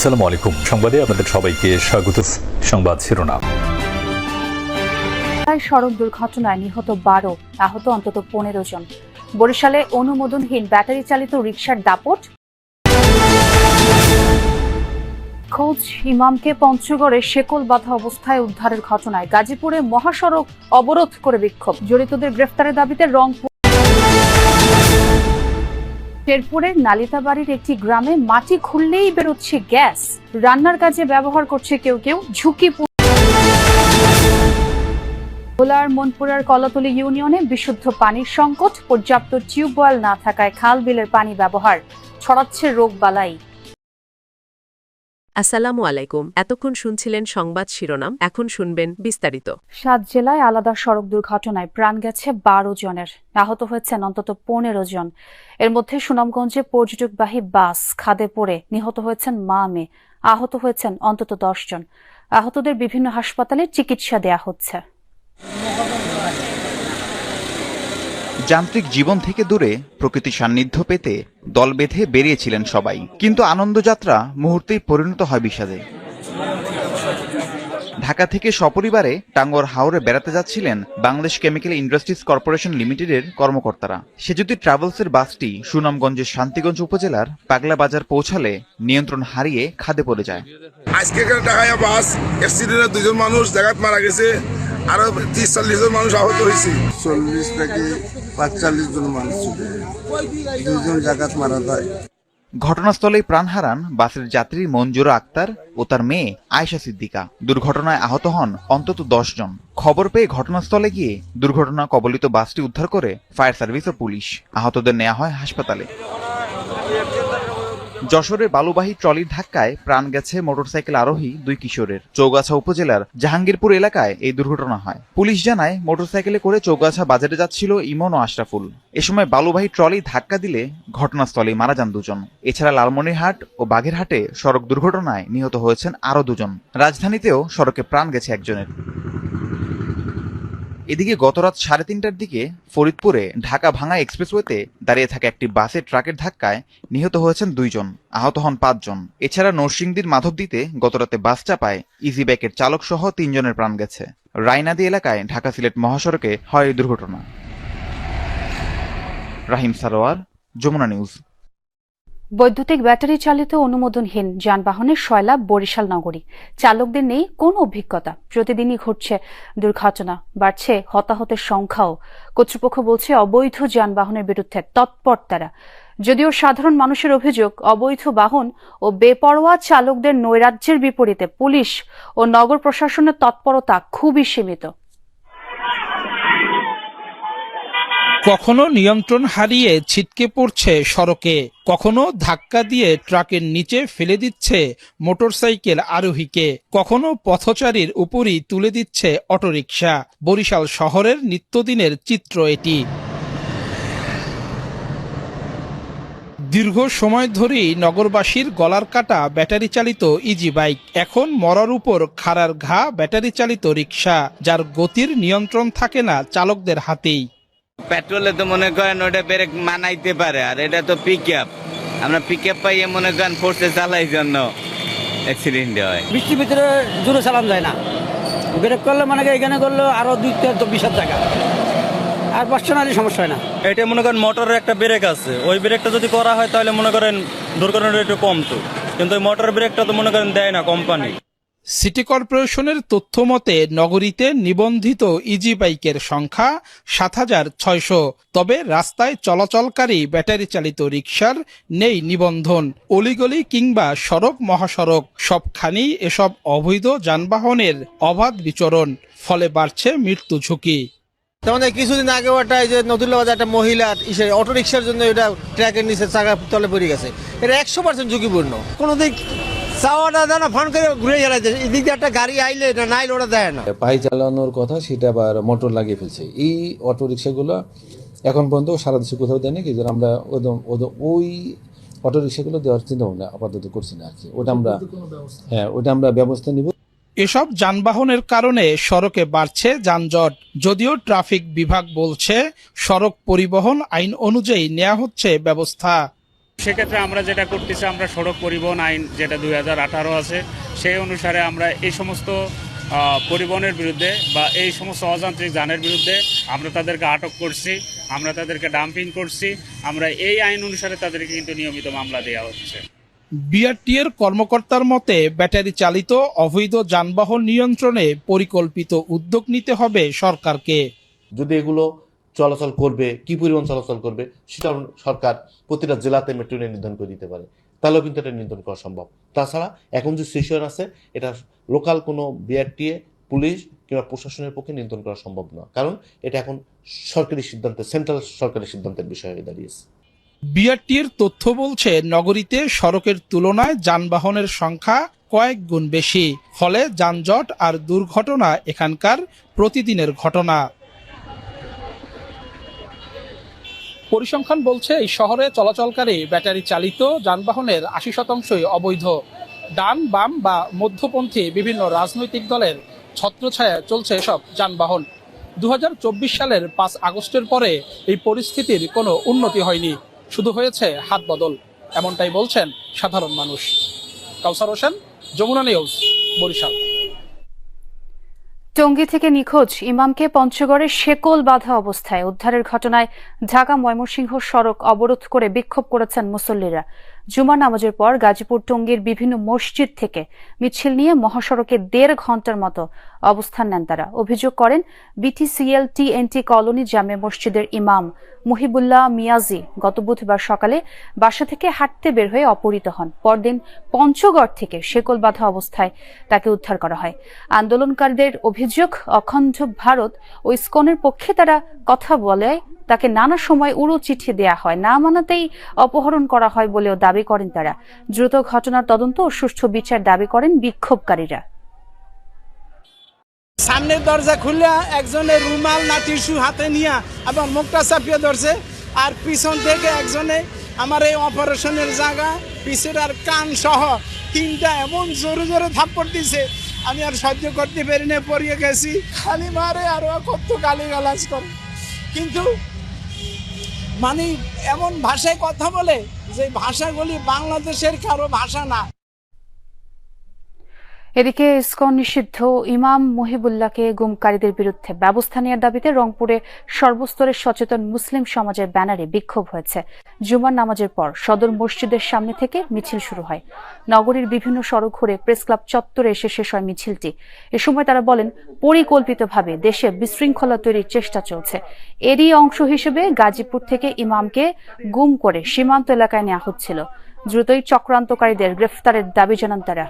আসসালামু আলাইকুম। সংবাদে আপনাদের সবাইকে স্বাগত। সংবাদ শিরোনাম। সড়ক দুর্ঘটনায় নিহত বারো, আহত অন্তত পনেরো জন। বরিশালে অনুমোদনহীন ব্যাটারি চালিত রিকশার দাপট। খোঁজ ইমামকে পঞ্চগড়ে শেকল বাঁধা অবস্থায় উদ্ধারের ঘটনায় গাজীপুরে মহাসড়ক অবরোধ করে বিক্ষোভ। জড়িতদের গ্রেফতারের দাবিতে রংপুর শেরপুরের নালিতাবাড়ির একটি গ্রামে মাটি খুললেই বেরোচ্ছে গ্যাস। রান্নার কাজে ব্যবহার করছে কেউ কেউ, ঝুঁকি ভোলার মনপুরার কলাতলি ইউনিয়নে বিশুদ্ধ পানির সংকট, পর্যাপ্ত টিউবওয়েল না থাকায় খাল বিলের পানি ব্যবহার, ছড়াচ্ছে রোগ বালাই। আসসালামু আলাইকুম। এতক্ষণ শুনছিলেন সংবাদ শিরোনাম, এখন শুনবেন বিস্তারিত। সাত জেলায় আলাদা সড়ক দুর্ঘটনায় প্রাণ গেছে বারো জনের। আহত হয়েছেন অন্তত পনেরো জন। এর মধ্যে সুনামগঞ্জে পর্যটকবাহী বাস খাদে পড়ে নিহত হয়েছেন মা, মেয়ে। আহত হয়েছেন অন্তত দশ জন। আহতদের বিভিন্ন হাসপাতালে চিকিৎসা দেয়া হচ্ছে। যান্ত্রিক জীবন থেকে দূরে প্রকৃতি সান্নিধ্য পেতে দল বেঁধে বেরিয়েছিলেন সবাই। কিন্তু আনন্দযাত্রা মুহূর্তেই পরিণত হয় বিষাদে। ঢাকা থেকে সপরিবারে টাঙ্গর হাওরে বেড়াতে যাচ্ছিলেন বাংলাদেশ কেমিক্যাল ইন্ডাস্ট্রিজ কর্পোরেশন লিমিটেডের কর্মকর্তারা। সেজুতি ট্রাভেলসের বাসটি সুনামগঞ্জের শান্তিগঞ্জ উপজেলার পাগলা বাজার পৌঁছালে নিয়ন্ত্রণ হারিয়ে খাদে পড়ে যায়। আজকে বাস অ্যাক্সিডেন্টে দুজন মানুষ জায়গাত মারা গেছে। আরও ত্রিশ চল্লিশ জন মানুষ আহত হয়েছে। চল্লিশ থেকে পাঁচচল্লিশ জন মানুষ দুজন জায়গাত মারা যায়। ঘটনাস্থলেই প্রাণ হারান বাসের যাত্রী মঞ্জুরা আক্তার ও তার মেয়ে আয়েশা সিদ্দিকা। দুর্ঘটনায় আহত হন অন্তত দশ জন। খবর পেয়ে ঘটনাস্থলে গিয়ে দুর্ঘটনা কবলিত বাসটি উদ্ধার করে ফায়ার সার্ভিস ও পুলিশ। আহতদের নেওয়া হয় হাসপাতালে। যশোরের বালুবাহী ট্রলির ধাক্কায় প্রাণ গেছে মোটরসাইকেল আরোহী দুই কিশোরের। চৌগাছা উপজেলার জাহাঙ্গীরপুর এলাকায় এই দুর্ঘটনা হয়। পুলিশ জানায়, মোটরসাইকেলে করে চৌগাছা বাজারে যাচ্ছিল ইমন ও আশরাফুল। এ সময় বালুবাহী ট্রলি ধাক্কা দিলে ঘটনাস্থলে মারা যান দুজন। এছাড়া লালমনিরহাট ও বাগেরহাটে সড়ক দুর্ঘটনায় নিহত হয়েছেন আরও দুজন। রাজধানীতেও সড়কে প্রাণ গেছে একজনের। এদিকে গতরাত সাড়ে তিনটার দিকে ফরিদপুরে ঢাকা ভাঙা এক্সপ্রেসওয়েতে দাঁড়িয়ে থাকা একটি বাসের ট্রাকের ধাক্কায় নিহত হয়েছেন দুইজন, আহত হন পাঁচজন। এছাড়া নরসিংদীর মাধবদীতে গতরাতে বাস চাপায় ইজি বাইকের চালক সহ তিনজনের প্রাণ গেছে। রায়নাদি এলাকায় ঢাকা সিলেট মহাসড়কে হয় দুর্ঘটনা। রাহিম সারোয়ার, যমুনা নিউজ। বৈদ্যুতিক ব্যাটারি চালিত অনুমোদনহীন যানবাহনের সয়লাভ বরিশাল নগরী। চালকদের নেই কোনো অভিজ্ঞতা। প্রতিদিনই ঘটছে দুর্ঘটনা, বাড়ছে হতাহতের সংখ্যাও। কর্তৃপক্ষ বলছে অবৈধ যানবাহনের বিরুদ্ধে তৎপর তারা। যদিও সাধারণ মানুষের অভিযোগ, অবৈধ বাহন ও বেপরোয়া চালকদের নৈরাজ্যের বিপরীতে পুলিশ ও নগর প্রশাসনের তৎপরতা খুবই সীমিত। কখনো নিয়ন্ত্রণ হারিয়ে ছিটকে পড়ছে সড়কে, কখনো ধাক্কা দিয়ে ট্রাকের নিচে ফেলে দিচ্ছে মোটরসাইকেল আরোহীকে, কখনো পথচারীর উপরই তুলে দিচ্ছে অটোরিকশা। বরিশাল শহরের নিত্যদিনের চিত্র এটি। দীর্ঘ সময় ধরেই নগরবাসীর গলার কাটা ব্যাটারি চালিত ইজি বাইক এখন মরার উপর খাড়ার ঘা ব্যাটারি চালিত রিক্সা যার গতির নিয়ন্ত্রণ থাকে না চালকদের হাতেই। পেট্রোলে তো মনে করেন ওটা ব্রেক মানাইতে পারে আর এটা তো পিক আপ আমরা পিক আপ পাইয়ে মনে করেন ফোর্সে চালাই জন্য অ্যাক্সিডেন্ট হয়। বৃষ্টির ভিতরে জোরে চালান যায় না। ব্রেক করলে মানে কি এখানে করলে আরও দুই তো বিশাল টাকা। আর পার্সোনালি সমস্যা হয় না। এটা মনে করেন মোটরের একটা ব্রেক আছে। ওই ব্রেকটা যদি করা হয় তাহলে মনে করেন দুর্ঘটনাটা একটু কমতো কিন্তু ওই মোটর ব্রেকটা তো মনে করেন দেয় না কোম্পানি সিটি কর্পোরেশনের তথ্য মতে নগরীতে নিবন্ধিত ইজি বাইকের সংখ্যা সাত হাজার ছয়শো। তবে রাস্তায় চলাচলকারী ব্যাটারি চালিত রিক্সার নেই নিবন্ধন অলিগলি কিংবা সড়ক মহাসড়ক। সবখানি এসব অবৈধ যানবাহনের অবাধ বিচরণ ফলে বাড়ছে মৃত্যু ঝুঁকি। যেমন এই কিছুদিন আগে ওটা যে নদুল্লা বাজার একটা মহিলা ইসে অটো রিক্সার জন্য এটা ট্র্যাকের নিচে চাকা তলে পড়ে গেছে। এটা একশো পার্সেন্ট ঝুঁকিপূর্ণ। কোনো দিক চাওয়াটা দেয় না ফোন করে ঘুরে চালাইছে এদিক দিয়ে একটা গাড়ি আইলে এটা নাইলে ওটা দেয় না। পাই চালানোর কথা সেটা আবার মোটর লাগিয়ে ফেলছে। এই অটো রিক্সাগুলো এখন পর্যন্ত সারা দেশে কোথাও দেয়নি কি যে আমরা ওই অটো রিক্সাগুলো দেওয়ার চিন্তা ভাবনা আপাতত করছি না আর কি। ওটা আমরা হ্যাঁ ওটা আমরা ব্যবস্থা নিব। এসব যানবাহনের কারণে সড়কে বাড়ছে যানজট। যদিও ট্রাফিক বিভাগ বলছে সড়ক পরিবহন আইন অনুযায়ী নেওয়া হচ্ছে ব্যবস্থা। সেক্ষেত্রে আমরা যেটা করতেছি আমরা সড়ক পরিবহন আইন যেটা দুই হাজার আঠারো আছে সেই অনুসারে আমরা এই সমস্ত পরিবহনের বিরুদ্ধে বা এই সমস্ত অযান্ত্রিক যানের বিরুদ্ধে আমরা তাদেরকে আটক করছি আমরা তাদেরকে ডাম্পিং করছি আমরা এই আইন অনুসারে তাদেরকে কিন্তু নিয়মিত মামলা দেওয়া হচ্ছে। বিআরটি এর কর্মকর্তার মতে ব্যাটারি চালিত অবৈধ যানবাহন নিয়ন্ত্রণে পরিকল্পিত উদ্যোগ নিতে হবে সরকারকে। যদি এগুলো চলাচল করবে, কি পরিমাণ চলাচল করবে, সেটা সরকার প্রতিটা জেলাতে মেট্রো রেল নির্ধারণ করে দিতে পারে। তাহলেও কিন্তু এটা নিয়ন্ত্রণ করা সম্ভব। তাছাড়া এখন যে সিচুয়েশন আছে, এটা লোকাল কোনো বিআরটিএ পুলিশ কিংবা প্রশাসনের পক্ষে নিয়ন্ত্রণ করা সম্ভব না। কারণ এটা এখন সরকারি সিদ্ধান্তে সেন্ট্রাল সরকারি সিদ্ধান্তের বিষয় হয়ে দাঁড়িয়েছে। বিআরটি এর তথ্য বলছে, নগরীতে সড়কের তুলনায় যানবাহনের সংখ্যা কয়েক গুণ বেশি। ফলে যানজট আর দুর্ঘটনা এখানকার প্রতিদিনের ঘটনা। পরিসংখ্যান বলছে, এই শহরে চলাচলকারী ব্যাটারি চালিত যানবাহনের আশি শতাংশই অবৈধ। ডান, বাম বা মধ্যপন্থী বিভিন্ন রাজনৈতিক দলের ছত্রছায়া চলছে এসব যানবাহন। দু হাজার চব্বিশ সালের পাঁচ আগস্টের পরে এই পরিস্থিতির কোনো উন্নতি হয়নি। শুধু হয়েছে হাত বদল, এমনটাই বলছেন সাধারণ মানুষ। কাউসার হোসেন, যমুনা নিউজ, বরিশাল। টঙ্গী থেকে নিখোঁজ ইমামকে পঞ্চগড়ে শেকল বাধা অবস্থায়। উদ্ধারের ঘটনায় ঢাকা ময়মনসিংহ সড়ক অবরোধ করে বিক্ষোভ করেছেন মুসল্লিরা। জুমার নামাজের পর গাজীপুর টঙ্গীর বিভিন্ন মসজিদ থেকে মিছিল নিয়ে মহাসড়কে দেড় ঘণ্টার মতো অবস্থান নেন তারা। অভিযোগ করেন বিটিসিএল টিএনটি কলোনি জামে মসজিদের ইমাম মুহিবুল্লাহ মিয়াজি গত বুধবার সকালে বাসা থেকে হাঁটতে বের হয়ে অপহৃত হন। পরদিন পঞ্চগড় থেকে শেকল বাঁধা অবস্থায় তাকে উদ্ধার করা হয়। আন্দোলনকারীদের অভিযোগ, অখণ্ড ভারত ও ইসকনের পক্ষে তারা কথা বলে, তাকে নানা সময় উড়ো চিঠি দেয়া হয়। না মানাতেই অপহরণ করা হয় বলেও দাবি করেন তারা। দ্রুত ঘটনার তদন্ত ও সুষ্ঠু বিচার দাবি করেন বিক্ষোভকারীরা। সামনের দরজা খুলে একজনের রুমাল না টিস্যু হাতে নিয়ে এবং মুখটা চাপিয়ে ধরছে। আর পিছন থেকে একজনে আমার এই অপারেশনের জায়গা, পিছের আর কান সহ তিনটা এমন জোরে জোরে থাপ্পড় দিছে, আমি আর সহ্য করতে পারি না, পড়িয়ে গেছি। খালি মারে আর কত গালি গালাজ করে। কিন্তু মানে এমন ভাষায় কথা বলে যে ভাষাগুলি বাংলাদেশের কারও ভাষা না। এদিকে ইসকন নিষিদ্ধ ইমাম মহিবুল্লাহকে গুমকারীদের বিরুদ্ধে ব্যবস্থা নেওয়ার দাবিতে রংপুরে সর্বস্তরের সচেতন মুসলিম সমাজের ব্যানারে বিক্ষোভ হয়েছে। জুমার নামাজের পর সদর মসজিদের সামনে থেকে মিছিল শুরু হয়। নগরীর বিভিন্ন সড়ক ঘুরে প্রেস ক্লাব চত্বরে এসে শেষ হয় মিছিলটি। এ সময় তারা বলেন, পরিকল্পিতভাবে দেশে বিশৃঙ্খলা তৈরির চেষ্টা চলছে। এরই অংশ হিসেবে গাজীপুর থেকে ইমামকে গুম করে সীমান্ত এলাকায় নেওয়া হচ্ছিল। দ্রুতই চক্রান্তকারীদের গ্রেফতারের দাবি জানান তারা।